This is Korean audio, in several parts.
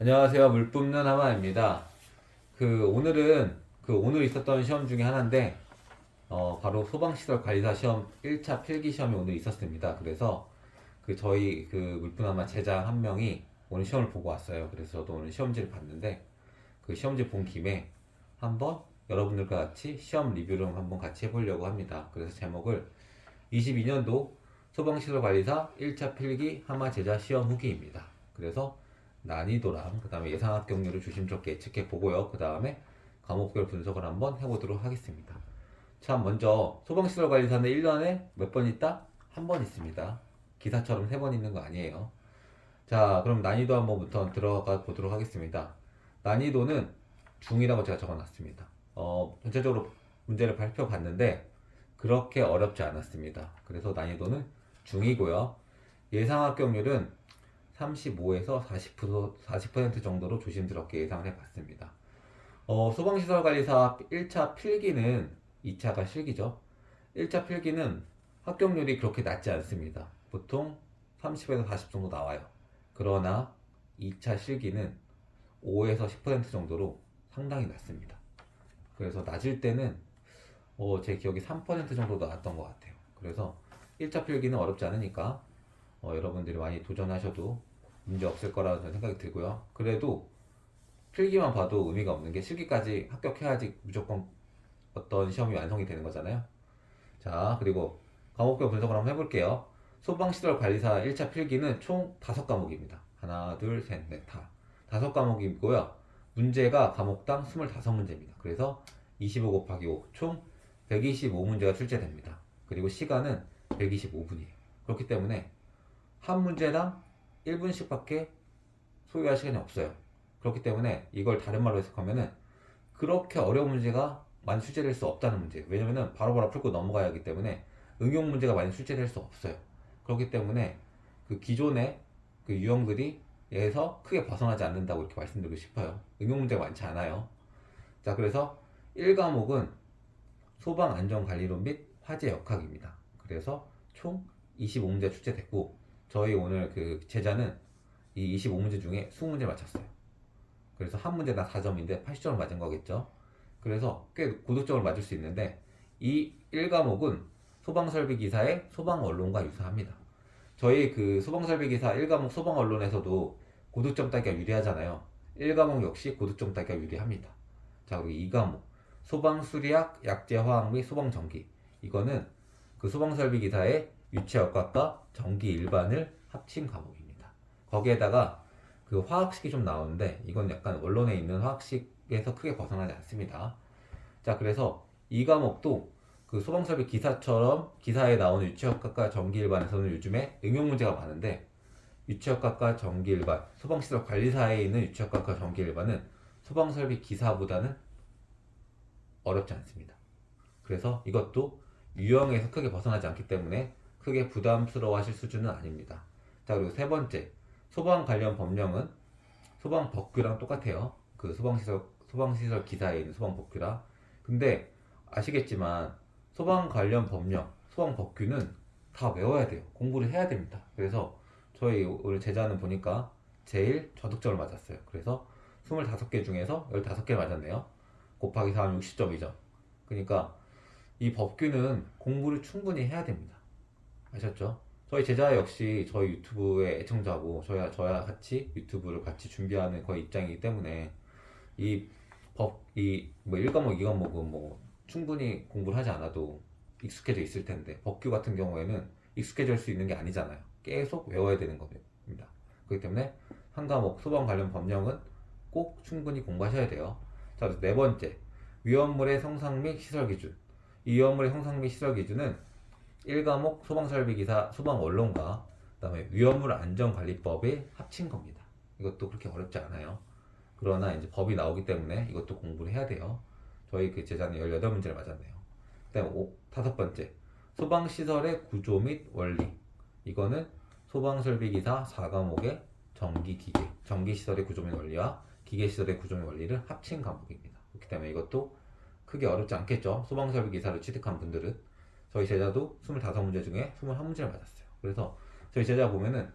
안녕하세요. 물 뿜는 하마입니다. 그 오늘은 그 오늘 있었던 시험 중에 하나인데 어 바로 소방시설 관리사 시험 1차 필기 시험이 오늘 있었습니다. 그래서 그 저희 그 물품하마 제자 한 명이 오늘 시험을 보고 왔어요. 그래서 저도 오늘 시험지를 봤는데 그 시험지 본 김에 한번 여러분들과 같이 시험 리뷰를 한번 같이 해보려고 합니다. 그래서 제목을 22년도 소방시설 관리사 1차 필기 하마 제자 시험 후기입니다. 그래서 난이도랑 그 다음에 예상 합격률을 조심스럽게 예측해 보고요. 그 다음에 과목별 분석을 한번 해보도록 하겠습니다. 자, 먼저 소방시설 관리사는 1년에 몇 번 있다? 한 번 있습니다. 기사처럼 세 번 있는 거 아니에요. 자, 그럼 난이도 한번부터 들어가 보도록 하겠습니다. 난이도는 중이라고 제가 적어놨습니다. 어, 전체적으로 문제를 발표봤는데 그렇게 어렵지 않았습니다. 그래서 난이도는 중이고요. 예상 합격률은 35에서 40%, 40% 정도로 조심스럽게 예상을 해봤습니다. 어, 소방시설관리사 1차 필기는 2차가 실기죠. 1차 필기는 합격률이 그렇게 낮지 않습니다. 보통 30에서 40 정도 나와요. 그러나 2차 실기는 5에서 10% 정도로 상당히 낮습니다. 그래서 낮을 때는 어, 제 기억이 3% 정도 나왔던 것 같아요. 그래서 1차 필기는 어렵지 않으니까 어, 여러분들이 많이 도전하셔도 문제 없을 거라는 생각이 들고요. 그래도 필기만 봐도 의미가 없는 게 실기까지 합격해야지 무조건 어떤 시험이 완성이 되는 거잖아요. 자, 그리고 과목별 분석을 한번 해볼게요. 소방시설 관리사 1차 필기는 총 5과목입니다. 하나, 둘, 셋, 넷, 다. 5과목이고요. 문제가 과목당 25문제입니다. 그래서 25 곱하기 5, 총 125문제가 출제됩니다. 그리고 시간은 125분이에요. 그렇기 때문에 한 문제당 1분씩밖에 소요할 시간이 없어요. 그렇기 때문에 이걸 다른 말로 해석하면은 그렇게 어려운 문제가 많이 출제될 수 없다는 문제예요. 왜냐면은 바로바로 풀고 넘어가야 하기 때문에 응용 문제가 많이 출제될 수 없어요. 그렇기 때문에 그 기존의 그 유형들이 에서 크게 벗어나지 않는다고 이렇게 말씀드리고 싶어요. 응용 문제가 많지 않아요. 자, 그래서 1과목은 소방 안전 관리론 및 화재 역학입니다. 그래서 총 25문제 출제됐고 저희 오늘 그 제자는 이 25문제 중에 20문제 맞췄어요. 그래서 한 문제당 4점인데 80점을 맞은 거겠죠. 그래서 꽤 고득점을 맞을 수 있는데 이 1과목은 소방설비 기사의 소방 언론과 유사합니다. 저희 그 소방설비 기사 1과목 소방 언론에서도 고득점 따기가 유리하잖아요. 1과목 역시 고득점 따기가 유리합니다. 자, 그리고 2과목 소방 수리학, 약재 화학 및 소방 전기 이거는 그 소방설비 기사의 유체역학과 전기 일반을 합친 과목입니다. 거기에다가 그 화학식이 좀 나오는데 이건 약간 원론에 있는 화학식에서 크게 벗어나지 않습니다. 자, 그래서 이 과목도 그 소방설비 기사처럼 기사에 나오는 유체역학과 전기일반에서는 요즘에 응용 문제가 많은데 유체역학과 전기일반, 소방시설 관리사에 있는 유체역학과 전기일반은 소방설비 기사보다는 어렵지 않습니다. 그래서 이것도 유형에서 크게 벗어나지 않기 때문에 크게 부담스러워하실 수준은 아닙니다. 자 그리고 세 번째 소방 관련 법령은 소방 법규랑 똑같아요. 그 소방시설 소방시설 기사에 있는 소방 법규랑 근데 아시겠지만 소방 관련 법령, 소방 법규는 다 외워야 돼요. 공부를 해야 됩니다. 그래서 저희 오늘 제자는 보니까 제일 저득점을 맞았어요. 그래서 25개 중에서 15개 맞았네요. 곱하기 4하면 60점이죠. 그러니까 이 법규는 공부를 충분히 해야 됩니다. 아셨죠? 저희 제자 역시 저희 유튜브의 애청자고 저야 저야 같이 유튜브를 같이 준비하는 거의 입장이기 때문에 이 법 이 뭐 1과목 2과목은 뭐 충분히 공부를 하지 않아도 익숙해져 있을 텐데 법규 같은 경우에는 익숙해질 수 있는 게 아니잖아요. 계속 외워야 되는 겁니다. 그렇기 때문에 한 과목 소방 관련 법령은 꼭 충분히 공부하셔야 돼요. 자, 네 번째 위험물의 성상 및 시설 기준. 이 위험물의 성상 및 시설 기준은 1과목 소방설비기사 소방언론과 그다음에 위험물 안전관리법에 합친 겁니다. 이것도 그렇게 어렵지 않아요. 그러나 이제 법이 나오기 때문에 이것도 공부를 해야 돼요. 저희 그 제자는 18문제를 맞았네요. 그다음에 오, 다섯 번째 소방시설의 구조 및 원리. 이거는 소방설비기사 4과목의 전기기계, 전기시설의 구조 및 원리와 기계시설의 구조 및 원리를 합친 과목입니다. 그렇기 때문에 이것도 크게 어렵지 않겠죠. 소방설비기사를 취득한 분들은 저희 제자도 25문제 중에 21문제를 맞았어요. 그래서 저희 제자 보면은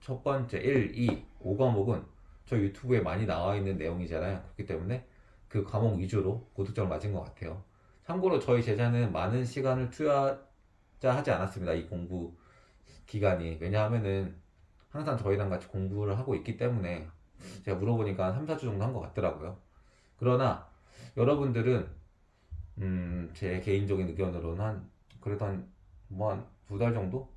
첫 번째 1, 2, 5과목은 저 유튜브에 많이 나와 있는 내용이잖아요. 그렇기 때문에 그 과목 위주로 고득점을 맞은 것 같아요. 참고로 저희 제자는 많은 시간을 투자하지 않았습니다. 이 공부 기간이. 왜냐하면은 항상 저희랑 같이 공부를 하고 있기 때문에 제가 물어보니까 한 3, 4주 정도 한 것 같더라고요. 그러나 여러분들은 음, 제 개인적인 의견으로는 한 그래도 한 뭐 한 두 달 정도?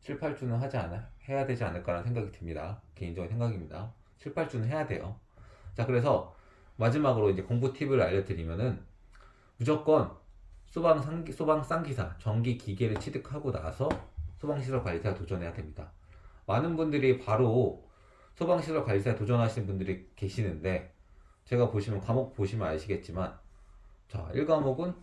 7, 8주는 하지 않아 해야 되지 않을까라는 생각이 듭니다. 개인적인 생각입니다. 7, 8주는 해야 돼요. 자, 그래서 마지막으로 이제 공부 팁을 알려드리면은 무조건 소방 상기, 소방 쌍기사 전기 기계를 취득하고 나서 소방시설 관리사에 도전해야 됩니다. 많은 분들이 바로 소방시설 관리사에 도전하시는 분들이 계시는데 제가 보시면 과목 보시면 아시겠지만 자 1과목은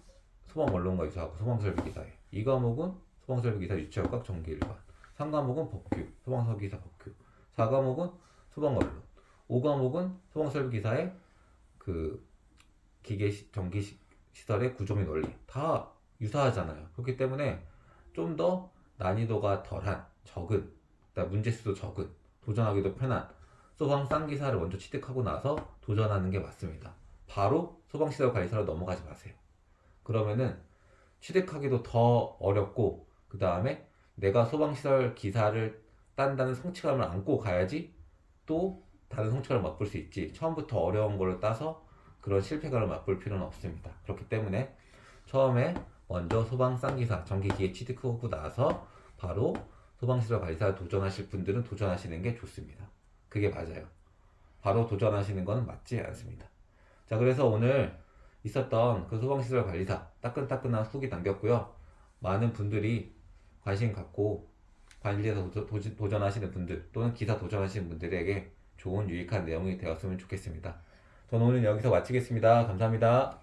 소방원론과 유사하고 소방설비기사에 2과목은 소방설비기사 유치학과 전기 일반 3과목은 법규 소방설비기사 법규 4과목은 소방원론 5과목은 소방설비기사의 그 기계 시- 전기 시- 시설의 구조 및 원리 다 유사하잖아요. 그렇기 때문에 좀 더 난이도가 덜한 적은 문제수도 적은 도전하기도 편한 소방 쌍기사를 먼저 취득하고 나서 도전하는 게 맞습니다. 바로 소방시설 관리사로 넘어가지 마세요. 그러면은 취득하기도 더 어렵고 그 다음에 내가 소방시설 기사를 딴다는 성취감을 안고 가야지 또 다른 성취감을 맛볼 수 있지 처음부터 어려운 거를 따서 그런 실패감을 맛볼 필요는 없습니다. 그렇기 때문에 처음에 먼저 소방 쌍기사 전기기에 취득하고 나서 바로 소방시설 관리사 도전하실 분들은 도전하시는 게 좋습니다. 그게 맞아요. 바로 도전하시는 건 맞지 않습니다. 자, 그래서 오늘 있었던 그 소방시설 관리사 따끈따끈한 후기 남겼고요. 많은 분들이 관심 갖고 관리에서 도전, 도전- 도전하시는 분들 또는 기사 도전하시는 분들에게 좋은 유익한 내용이 되었으면 좋겠습니다. 저는 오늘 여기서 마치겠습니다. 감사합니다.